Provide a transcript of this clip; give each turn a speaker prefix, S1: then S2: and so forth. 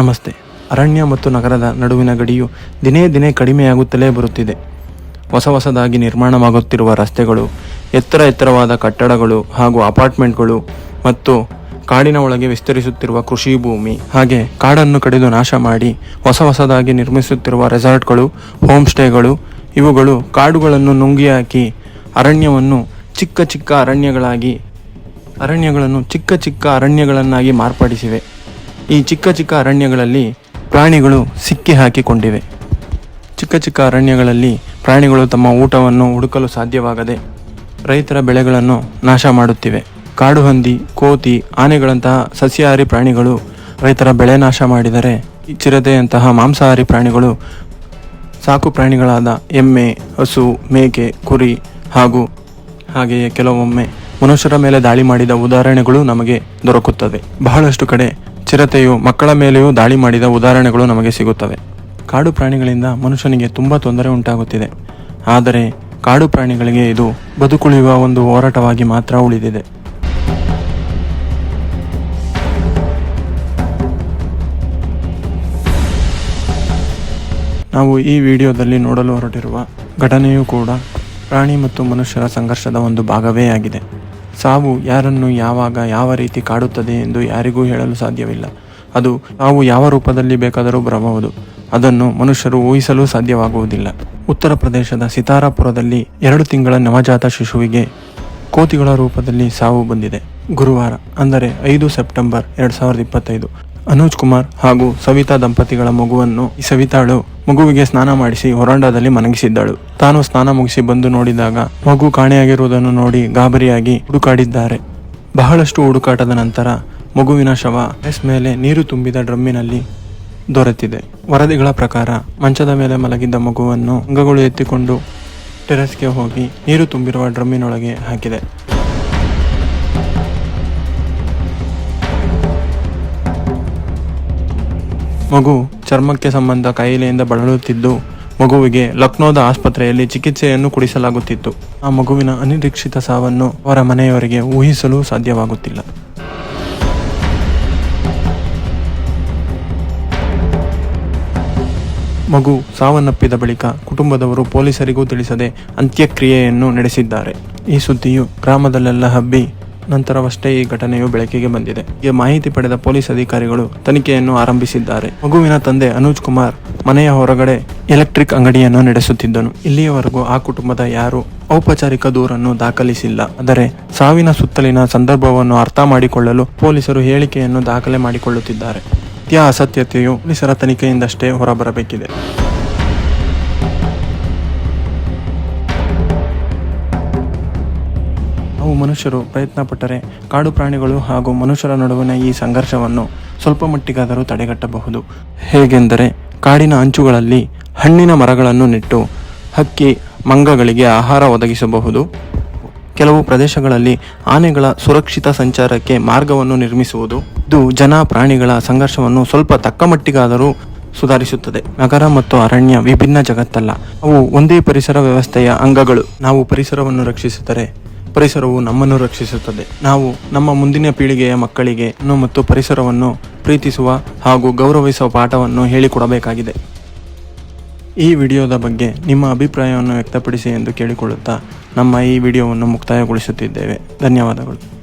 S1: ನಮಸ್ತೆ. ಅರಣ್ಯ ಮತ್ತು ನಗರದ ನಡುವಿನ ಗಡಿಯು ದಿನೇ ದಿನೇ ಕಡಿಮೆಯಾಗುತ್ತಲೇ ಬರುತ್ತಿದೆ. ಹೊಸ ಹೊಸದಾಗಿ ನಿರ್ಮಾಣವಾಗುತ್ತಿರುವ ರಸ್ತೆಗಳು, ಎತ್ತರ ಎತ್ತರವಾದ ಕಟ್ಟಡಗಳು ಹಾಗೂ ಅಪಾರ್ಟ್ಮೆಂಟ್ಗಳು ಮತ್ತು ಕಾಡಿನ ಒಳಗೆ ವಿಸ್ತರಿಸುತ್ತಿರುವ ಕೃಷಿ ಭೂಮಿ, ಹಾಗೆ ಕಾಡನ್ನು ಕಡಿದು ನಾಶ ಮಾಡಿ ಹೊಸ ಹೊಸದಾಗಿ ನಿರ್ಮಿಸುತ್ತಿರುವ ರೆಸಾರ್ಟ್ಗಳು ಹೋಮ್ ಸ್ಟೇಗಳು ಇವುಗಳು ಕಾಡುಗಳನ್ನು ನುಂಗಿ ಹಾಕಿ ಅರಣ್ಯವನ್ನು ಚಿಕ್ಕ ಚಿಕ್ಕ ಅರಣ್ಯಗಳಾಗಿ, ಅರಣ್ಯಗಳನ್ನು ಚಿಕ್ಕ ಚಿಕ್ಕ ಅರಣ್ಯಗಳನ್ನಾಗಿ ಮಾರ್ಪಡಿಸಿವೆ. ಈ ಚಿಕ್ಕ ಚಿಕ್ಕ ಅರಣ್ಯಗಳಲ್ಲಿ ಪ್ರಾಣಿಗಳು ಸಿಕ್ಕಿ ಹಾಕಿಕೊಂಡಿವೆ. ಚಿಕ್ಕ ಚಿಕ್ಕ ಅರಣ್ಯಗಳಲ್ಲಿ ಪ್ರಾಣಿಗಳು ತಮ್ಮ ಊಟವನ್ನು ಹುಡುಕಲು ಸಾಧ್ಯವಾಗದೆ ರೈತರ ಬೆಳೆಗಳನ್ನು ನಾಶ ಮಾಡುತ್ತಿವೆ. ಕಾಡುಹಂದಿ ಕೋತಿ, ಆನೆಗಳಂತಹ ಸಸ್ಯಾಹಾರಿ ಪ್ರಾಣಿಗಳು ರೈತರ ಬೆಳೆ ನಾಶ ಮಾಡಿದರೆ ಚಿರತೆಯಂತಹ ಮಾಂಸಾಹಾರಿ ಪ್ರಾಣಿಗಳು ಸಾಕು ಪ್ರಾಣಿಗಳಾದ ಎಮ್ಮೆ, ಹಸು, ಮೇಕೆ, ಕುರಿ ಹಾಗೂ ಹಾಗೆಯೇ ಕೆಲವೊಮ್ಮೆ ಮನುಷ್ಯರ ಮೇಲೆ ದಾಳಿ ಮಾಡಿದ ಉದಾಹರಣೆಗಳು ನಮಗೆ ದೊರಕುತ್ತದೆ ಬಹಳಷ್ಟು ಕಡೆ ಚಿರತೆಯು ಮಕ್ಕಳ ಮೇಲೆಯೂ ದಾಳಿ ಮಾಡಿದ ಉದಾಹರಣೆಗಳು ನಮಗೆ ಸಿಗುತ್ತವೆ. ಕಾಡು ಪ್ರಾಣಿಗಳಿಂದ ಮನುಷ್ಯನಿಗೆ ತುಂಬ ತೊಂದರೆ ಉಂಟಾಗುತ್ತಿದೆ. ಆದರೆ ಕಾಡು ಪ್ರಾಣಿಗಳಿಗೆ ಇದು ಬದುಕುಳಿಯುವ ಒಂದು ಹೋರಾಟವಾಗಿ ಮಾತ್ರ ಉಳಿದಿದೆ. ನಾವು ಈ ವಿಡಿಯೋದಲ್ಲಿ ನೋಡಲು ಹೊರಟಿರುವ ಘಟನೆಯೂ ಕೂಡ ಪ್ರಾಣಿ ಮತ್ತು ಮನುಷ್ಯರ ಸಂಘರ್ಷದ ಒಂದು ಭಾಗವೇ ಆಗಿದೆ. ಸಾವು ಯಾರನ್ನು ಯಾವಾಗ ಯಾವ ರೀತಿ ಕಾಡುತ್ತದೆ ಎಂದು ಯಾರಿಗೂ ಹೇಳಲು ಸಾಧ್ಯವಿಲ್ಲ. ಅದು ನಾವು ಯಾವ ರೂಪದಲ್ಲಿ ಬೇಕಾದರೂ ಬರಬಹುದು. ಅದನ್ನು ಮನುಷ್ಯರು ಊಹಿಸಲು ಸಾಧ್ಯವಾಗುವುದಿಲ್ಲ. ಉತ್ತರ ಪ್ರದೇಶದ ಸಿತಾರಾಪುರದಲ್ಲಿ ಎರಡು ತಿಂಗಳ ನವಜಾತ ಶಿಶುವಿಗೆ ಕೋತಿಗಳ ರೂಪದಲ್ಲಿ ಸಾವು ಬಂದಿದೆ. ಗುರುವಾರ, ಅಂದರೆ ಐದು ಸೆಪ್ಟೆಂಬರ್, ಎರಡು ಸಾವಿರದ ಇಪ್ಪತ್ತೈದು. ಅನೂಜ್ ಕುಮಾರ್ ಹಾಗೂ ಸವಿತಾ ದಂಪತಿಗಳ ಮಗುವನ್ನು ಸವಿತಾಳು ಮಗುವಿಗೆ ಸ್ನಾನ ಮಾಡಿಸಿ ಹೊರಾಂಡದಲ್ಲಿ ಮನಗಿಸಿದ್ದಳು. ತಾನು ಸ್ನಾನ ಮುಗಿಸಿ ಬಂದು ನೋಡಿದಾಗ ಮಗು ಕಾಣೆಯಾಗಿರುವುದನ್ನು ನೋಡಿ ಗಾಬರಿಯಾಗಿ ಹುಡುಕಾಡಿದ್ದಾರೆ. ಬಹಳಷ್ಟು ಹುಡುಕಾಟದ ನಂತರ ಮಗುವಿನ ಶವ ಎಸ್ ಮೇಲೆ ನೀರು ತುಂಬಿದ ಡ್ರಮ್ಮಿನಲ್ಲಿ ದೊರೆತಿದೆ. ವರದಿಗಳ ಪ್ರಕಾರ ಮಂಚದ ಮೇಲೆ ಮಲಗಿದ್ದ ಮಗುವನ್ನು ಅಂಗಗಳು ಎತ್ತಿಕೊಂಡು ಟೆರೆಸ್ಗೆ ಹೋಗಿ ನೀರು ತುಂಬಿರುವ ಡ್ರಮ್ಮಿನೊಳಗೆ ಹಾಕಿದೆ. ಮಗು ಚರ್ಮಕ್ಕೆ ಸಂಬಂಧ ಕಾಯಿಲೆಯಿಂದ ಬಳಲುತ್ತಿದ್ದು, ಮಗುವಿಗೆ ಲಕ್ನೋದ ಆಸ್ಪತ್ರೆಯಲ್ಲಿ ಚಿಕಿತ್ಸೆಯನ್ನು ಕೊಡಿಸಲಾಗುತ್ತಿತ್ತು. ಆ ಮಗುವಿನ ಅನಿರೀಕ್ಷಿತ ಸಾವನ್ನು ಅವರ ಮನೆಯವರಿಗೆ ಊಹಿಸಲು ಸಾಧ್ಯವಾಗುತ್ತಿಲ್ಲ. ಮಗು ಸಾವನ್ನಪ್ಪಿದ ಬಳಿಕ ಕುಟುಂಬದವರು ಪೊಲೀಸರಿಗೂ ತಿಳಿಸದೆ ಅಂತ್ಯಕ್ರಿಯೆಯನ್ನು ನಡೆಸಿದ್ದಾರೆ. ಈ ಸುದ್ದಿಯು ಗ್ರಾಮದಲ್ಲೆಲ್ಲ ಹಬ್ಬಿ ನಂತರವಷ್ಟೇ ಈ ಘಟನೆಯು ಬೆಳಕಿಗೆ ಬಂದಿದೆ. ಈ ಮಾಹಿತಿ ಪಡೆದ ಪೊಲೀಸ್ ಅಧಿಕಾರಿಗಳು ತನಿಖೆಯನ್ನು ಆರಂಭಿಸಿದ್ದಾರೆ. ಮಗುವಿನ ತಂದೆ ಅನೂಜ್ ಕುಮಾರ್ ಮನೆಯ ಹೊರಗಡೆ ಎಲೆಕ್ಟ್ರಿಕ್ ಅಂಗಡಿಯನ್ನು ನಡೆಸುತ್ತಿದ್ದನು. ಇಲ್ಲಿಯವರೆಗೂ ಆ ಕುಟುಂಬದ ಯಾರು ಔಪಚಾರಿಕ ದೂರನ್ನು ದಾಖಲಿಸಿಲ್ಲ. ಆದರೆ ಸಾವಿನ ಸುತ್ತಲಿನ ಸಂದರ್ಭವನ್ನು ಅರ್ಥ ಮಾಡಿಕೊಳ್ಳಲು ಪೊಲೀಸರು ಹೇಳಿಕೆಯನ್ನು ದಾಖಲೆ ಮಾಡಿಕೊಳ್ಳುತ್ತಿದ್ದಾರೆ. ಸತ್ಯ ಅಸತ್ಯತೆಯು ಪೊಲೀಸರ ತನಿಖೆಯಿಂದಷ್ಟೇ ಹೊರಬರಬೇಕಿದೆ. ನಾವು ಮನುಷ್ಯರು ಪ್ರಯತ್ನ ಪಟ್ಟರೆ ಕಾಡು ಪ್ರಾಣಿಗಳು ಹಾಗೂ ಮನುಷ್ಯರ ನಡುವಿನ ಈ ಸಂಘರ್ಷವನ್ನು ಸ್ವಲ್ಪ ಮಟ್ಟಿಗಾದರೂ ತಡೆಗಟ್ಟಬಹುದು. ಹೇಗೆಂದರೆ ಕಾಡಿನ ಅಂಚುಗಳಲ್ಲಿ ಹಣ್ಣಿನ ಮರಗಳನ್ನು ನೆಟ್ಟು ಹಕ್ಕಿ, ಮಂಗಗಳಿಗೆ ಆಹಾರ ಒದಗಿಸಬಹುದು. ಕೆಲವು ಪ್ರದೇಶಗಳಲ್ಲಿ ಆನೆಗಳ ಸುರಕ್ಷಿತ ಸಂಚಾರಕ್ಕೆ ಮಾರ್ಗವನ್ನು ನಿರ್ಮಿಸುವುದು. ಇದು ಜನ ಪ್ರಾಣಿಗಳ ಸಂಘರ್ಷವನ್ನು ಸ್ವಲ್ಪ ತಕ್ಕ ಮಟ್ಟಿಗಾದರೂ ಸುಧಾರಿಸುತ್ತದೆ. ನಗರ ಮತ್ತು ಅರಣ್ಯ ವಿಭಿನ್ನ ಜಗತ್ತಲ್ಲ. ಅವು ಒಂದೇ ಪರಿಸರ ವ್ಯವಸ್ಥೆಯ ಅಂಗಗಳು. ನಾವು ಪರಿಸರವನ್ನು ರಕ್ಷಿಸಿದರೆ ಪರಿಸರವು ನಮ್ಮನ್ನು ರಕ್ಷಿಸುತ್ತದೆ. ನಾವು ನಮ್ಮ ಮುಂದಿನ ಪೀಳಿಗೆಯ ಮಕ್ಕಳಿಗೆ ಮತ್ತು ಪರಿಸರವನ್ನು ಪ್ರೀತಿಸುವ ಹಾಗೂ ಗೌರವಿಸುವ ಪಾಠವನ್ನು ಹೇಳಿಕೊಡಬೇಕಾಗಿದೆ. ಈ ವಿಡಿಯೋದ ಬಗ್ಗೆ ನಿಮ್ಮ ಅಭಿಪ್ರಾಯವನ್ನು ವ್ಯಕ್ತಪಡಿಸಿ ಎಂದು ಕೇಳಿಕೊಳ್ಳುತ್ತಾ ನಮ್ಮ ಈ ವಿಡಿಯೋವನ್ನು ಮುಕ್ತಾಯಗೊಳಿಸುತ್ತಿದ್ದೇವೆ. ಧನ್ಯವಾದಗಳು.